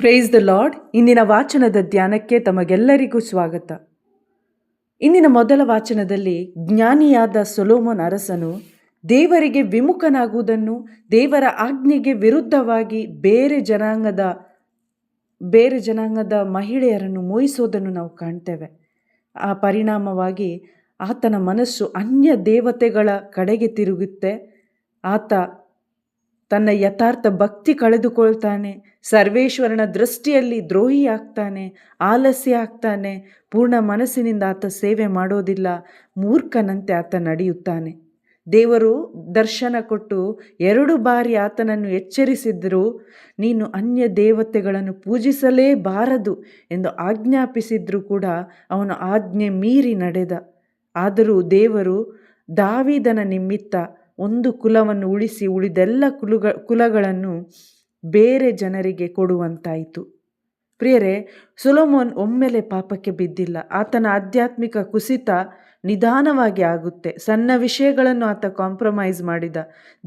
Praise the lord ಇಂದಿನ ವಾಚನದ ಧ್ಯಾನಕ್ಕೆ ತಮಗೆಲ್ಲರಿಗೂ ಸ್ವಾಗತ. ಇಂದಿನ ಮೊದಲ ವಾಚನದಲ್ಲಿ ಜ್ಞಾನಿಯಾದ ಸೊಲೋಮನ್ ಅರಸನು ದೇವರಿಗೆ ವಿಮುಖನಾಗುವುದನ್ನು, ದೇವರ ಆಜ್ಞೆಗೆ ವಿರುದ್ಧವಾಗಿ ಬೇರೆ ಜನಾಂಗದ ಬೇರೆ ಜನಾಂಗದ ಮಹಿಳೆಯರನ್ನು ಮೋಹಿಸೋದನ್ನು ನಾವು ಕಾಣ್ತೇವೆ. ಆ ಪರಿಣಾಮವಾಗಿ ಆತನ ಮನಸ್ಸು ಅನ್ಯ ದೇವತೆಗಳ ಕಡೆಗೆ ತಿರುಗುತ್ತೆ. ಆತ ತನ್ನ ಯಥಾರ್ಥ ಭಕ್ತಿ ಕಳೆದುಕೊಳ್ತಾನೆ, ಸರ್ವೇಶ್ವರನ ದೃಷ್ಟಿಯಲ್ಲಿ ದ್ರೋಹಿ ಆಗ್ತಾನೆ, ಆಲಸ್ಯ ಆಗ್ತಾನೆ, ಪೂರ್ಣ ಮನಸ್ಸಿನಿಂದ ಆತ ಸೇವೆ ಮಾಡೋದಿಲ್ಲ, ಮೂರ್ಖನಂತೆ ಆತ ನಡೆಯುತ್ತಾನೆ. ದೇವರು ದರ್ಶನ ಕೊಟ್ಟು ಎರಡು ಬಾರಿ ಆತನನ್ನು ಎಚ್ಚರಿಸಿದ್ದರೂ, ನೀನು ಅನ್ಯ ದೇವತೆಗಳನ್ನು ಪೂಜಿಸಲೇಬಾರದು ಎಂದು ಆಜ್ಞಾಪಿಸಿದ್ರೂ ಕೂಡ ಅವನು ಆಜ್ಞೆ ಮೀರಿ ನಡೆದ. ಆದರೂ ದೇವರು ದಾವಿದನ ನಿಮಿತ್ತ ಒಂದು ಕುಲವನ್ನು ಉಳಿಸಿ ಉಳಿದೆಲ್ಲ ಕುಲುಗ, ಕುಲಗಳನ್ನು ಬೇರೆ ಜನರಿಗೆ ಕೊಡುವಂತಾಯಿತು. ಪ್ರಿಯರೇ, ಸುಲೋಮೋನ್ ಒಮ್ಮೆಲೆ ಪಾಪಕ್ಕೆ ಬಿದ್ದಿಲ್ಲ. ಆತನ ಆಧ್ಯಾತ್ಮಿಕ ಕುಸಿತ ನಿಧಾನವಾಗಿ ಆಗುತ್ತೆ. ಸಣ್ಣ ವಿಷಯಗಳನ್ನು ಆತ ಕಾಂಪ್ರಮೈಸ್ ಮಾಡಿದ.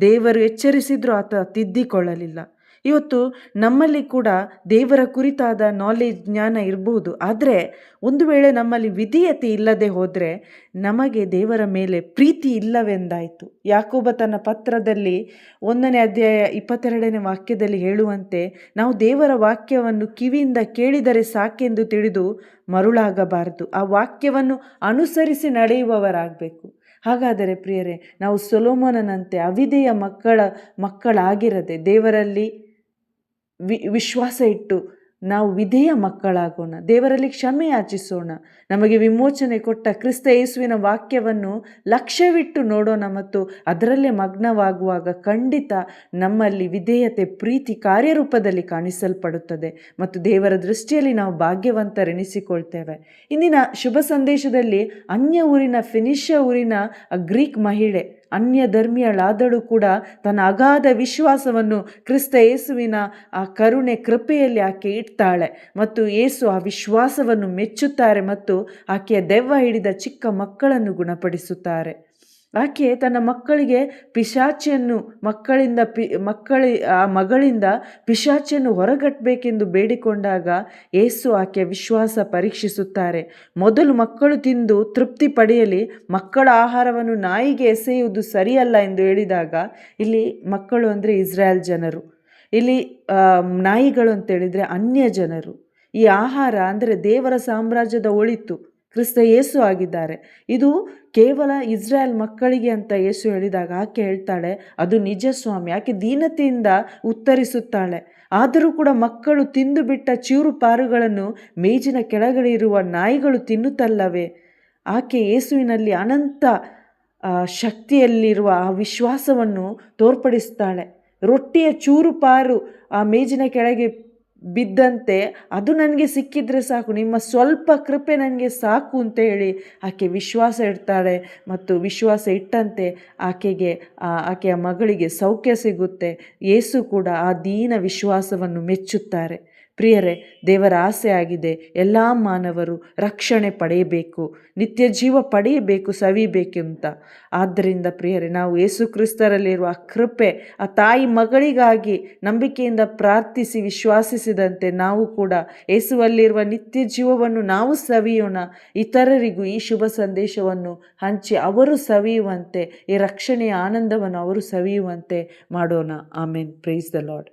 ದೇವರು ಎಚ್ಚರಿಸಿದ್ರೂ ಆತ ತಿದ್ದಿಕೊಳ್ಳಲಿಲ್ಲ. ಇವತ್ತು ನಮ್ಮಲ್ಲಿ ಕೂಡ ದೇವರ ಕುರಿತಾದ ನಾಲೆಜ್ ಜ್ಞಾನ ಇರಬಹುದು ಆದರೆ ಒಂದು ವೇಳೆ ನಮ್ಮಲ್ಲಿ ವಿಧಿಯತೆ ಇಲ್ಲದೆ ಹೋದರೆ ನಮಗೆ ದೇವರ ಮೇಲೆ ಪ್ರೀತಿ ಇಲ್ಲವೆಂದಾಯಿತು. ಯಾಕೋಬ ತನ್ನ ಪತ್ರದಲ್ಲಿ ಒಂದನೇ ಅಧ್ಯಾಯ ಇಪ್ಪತ್ತೆರಡನೇ ವಾಕ್ಯದಲ್ಲಿ ಹೇಳುವಂತೆ, ನಾವು ದೇವರ ವಾಕ್ಯವನ್ನು ಕಿವಿಯಿಂದ ಕೇಳಿದರೆ ಸಾಕೆಂದು ತಿಳಿದು ಮರುಳಾಗಬಾರದು. ಆ ವಾಕ್ಯವನ್ನು ಅನುಸರಿಸಿ ನಡೆಯುವವರಾಗಬೇಕು. ಹಾಗಾದರೆ ಪ್ರಿಯರೇ, ನಾವು ಸೊಲೋಮೋನನಂತೆ ಅವಿದೆಯ ಮಕ್ಕಳ ಮಕ್ಕಳಾಗಿರದೆ ದೇವರಲ್ಲಿ ವಿ, ವಿಶ್ವಾಸ ಇಟ್ಟು ನಾವು ವಿಧೇಯ ಮಕ್ಕಳಾಗೋಣ, ದೇವರಲ್ಲಿ ಕ್ಷಮೆ ಯಾಚಿಸೋಣ. ನಮಗೆ ವಿಮೋಚನೆ ಕೊಟ್ಟ ಕ್ರಿಸ್ತ ಯೇಸುವಿನ ವಾಕ್ಯವನ್ನು ಲಕ್ಷ್ಯವಿಟ್ಟು ನೋಡೋಣ ಮತ್ತು ಅದರಲ್ಲೇ ಮಗ್ನವಾಗುವಾಗ ಖಂಡಿತ ನಮ್ಮಲ್ಲಿ ವಿಧೇಯತೆ ಪ್ರೀತಿ ಕಾರ್ಯರೂಪದಲ್ಲಿ ಕಾಣಿಸಲ್ಪಡುತ್ತದೆ ಮತ್ತು ದೇವರ ದೃಷ್ಟಿಯಲ್ಲಿ ನಾವು ಭಾಗ್ಯವಂತರೆನಿಸಿಕೊಳ್ತೇವೆ. ಇಂದಿನ ಶುಭ ಸಂದೇಶದಲ್ಲಿ ಅನ್ಯ ಊರಿನ ಫಿನಿಷ್ಯ ಊರಿನ ಗ್ರೀಕ್ ಮಹಿಳೆ ಅನ್ಯ ಧರ್ಮೀಯಳಾದಳು ಕೂಡ ತನ್ನ ಅಗಾಧ ವಿಶ್ವಾಸವನ್ನು ಕ್ರಿಸ್ತ ಯೇಸುವಿನ ಆ ಕರುಣೆ ಕೃಪೆಯಲ್ಲಿ ಆಕೆ ಇಡ್ತಾಳೆ. ಮತ್ತು ಯೇಸು ಆ ವಿಶ್ವಾಸವನ್ನು ಮೆಚ್ಚುತ್ತಾರೆ ಮತ್ತು ಆಕೆಯ ದೆವ್ವ ಹಿಡಿದ ಚಿಕ್ಕ ಮಕ್ಕಳನ್ನು ಗುಣಪಡಿಸುತ್ತಾರೆ. ಆಕೆ ತನ್ನ ಮಕ್ಕಳಿಗೆ ಪಿಶಾಚಿಯನ್ನು ಮಕ್ಕಳಿಂದ ಪಿ, ಮಕ್ಕಳಿ, ಆ ಮಗಳಿಂದ ಪಿಶಾಚಿಯನ್ನು ಹೊರಗಟ್ಟಬೇಕೆಂದು ಬೇಡಿಕೊಂಡಾಗ ಏಸು ಆಕೆಯ ವಿಶ್ವಾಸ ಪರೀಕ್ಷಿಸುತ್ತಾರೆ. ಮೊದಲು ಮಕ್ಕಳು ತಿಂದು ತೃಪ್ತಿ ಪಡೆಯಲಿ, ಮಕ್ಕಳ ಆಹಾರವನ್ನು ನಾಯಿಗೆ ಎಸೆಯುವುದು ಸರಿಯಲ್ಲ ಎಂದು ಹೇಳಿದಾಗ, ಇಲ್ಲಿ ಮಕ್ಕಳು ಅಂದರೆ ಇಸ್ರಾಯೇಲ್ ಜನರು. ಇಲ್ಲಿ ನಾಯಿಗಳು ಅಂತೇಳಿದರೆ ಅನ್ಯ ಜನರು ಈ ಆಹಾರ ಅಂದರೆ ದೇವರ ಸಾಮ್ರಾಜ್ಯದ ಒಳಿತು. ಕ್ರಿಸ್ತ ಯೇಸು ಆಗಿದ್ದಾರೆ. ಇದು ಕೇವಲ ಇಸ್ರಾಯೇಲ್ ಮಕ್ಕಳಿಗೆ ಅಂತ ಯೇಸು ಹೇಳಿದಾಗ ಆಕೆ ಹೇಳ್ತಾಳೆ, ಅದು ನಿಜ ಸ್ವಾಮಿ ಆಕೆ ದೀನತೆಯಿಂದ ಉತ್ತರಿಸುತ್ತಾಳೆ. ಆದರೂ ಕೂಡ ಮಕ್ಕಳು ತಿಂದು ಬಿಟ್ಟ ಚೂರು ಪಾರುಗಳನ್ನು ಮೇಜಿನ ಕೆಳಗಡೆ ಇರುವ ನಾಯಿಗಳು ತಿನ್ನುತ್ತಲ್ಲವೇ? ಆಕೆ ಯೇಸುವಿನಲ್ಲಿ ಅನಂತ ಶಕ್ತಿಯಲ್ಲಿರುವ ಆ ವಿಶ್ವಾಸವನ್ನು ತೋರ್ಪಡಿಸ್ತಾಳೆ. ರೊಟ್ಟಿಯ ಚೂರು ಪಾರು ಆ ಮೇಜಿನ ಕೆಳಗೆ ಬಿದ್ದಂತೆ ಅದು ನನಗೆ ಸಿಕ್ಕಿದ್ರೆ ಸಾಕು. ನಿಮ್ಮ ಸ್ವಲ್ಪ ಕೃಪೆ ನನಗೆ ಸಾಕು ಅಂತ ಹೇಳಿ ಆಕೆ ವಿಶ್ವಾಸ ಇಡ್ತಾಳೆ ಮತ್ತು ವಿಶ್ವಾಸ ಇಟ್ಟಂತೆ ಆಕೆಗೆ ಆಕೆಯ ಮಗಳಿಗೆ ಸೌಖ್ಯ ಸಿಗುತ್ತೆ. ಏಸು ಕೂಡ ಆ ದೀನ ವಿಶ್ವಾಸವನ್ನು ಮೆಚ್ಚುತ್ತಾರೆ. ಪ್ರಿಯರೇ, ದೇವರ ಆಸೆ ಆಗಿದೆ ಎಲ್ಲ ಮಾನವರು ರಕ್ಷಣೆ ಪಡೆಯಬೇಕು ನಿತ್ಯ ಜೀವ ಪಡೆಯಬೇಕು ಸವಿಬೇಕೆಂತ ಆದ್ದರಿಂದ ಪ್ರಿಯರೇ, ನಾವು ಯೇಸು ಕ್ರಿಸ್ತರಲ್ಲಿರುವ ಕೃಪೆ, ಆ ತಾಯಿ ಮಗಳಿಗಾಗಿ ನಂಬಿಕೆಯಿಂದ ಪ್ರಾರ್ಥಿಸಿ, ವಿಶ್ವಾಸಿಸಿದಂತೆ ನಾವು ಕೂಡ ಯೇಸುವಲ್ಲಿರುವ ನಿತ್ಯ ಜೀವವನ್ನು ನಾವು ಸವಿಯೋಣ. ಇತರರಿಗೂ ಈ ಶುಭ ಸಂದೇಶವನ್ನು ಹಂಚಿ ಅವರು ಸವಿಯುವಂತೆ, ಈ ರಕ್ಷಣೆಯ ಆನಂದವನ್ನು ಅವರು ಸವಿಯುವಂತೆ ಮಾಡೋಣ. ಆಮೇನ್. Praise the lord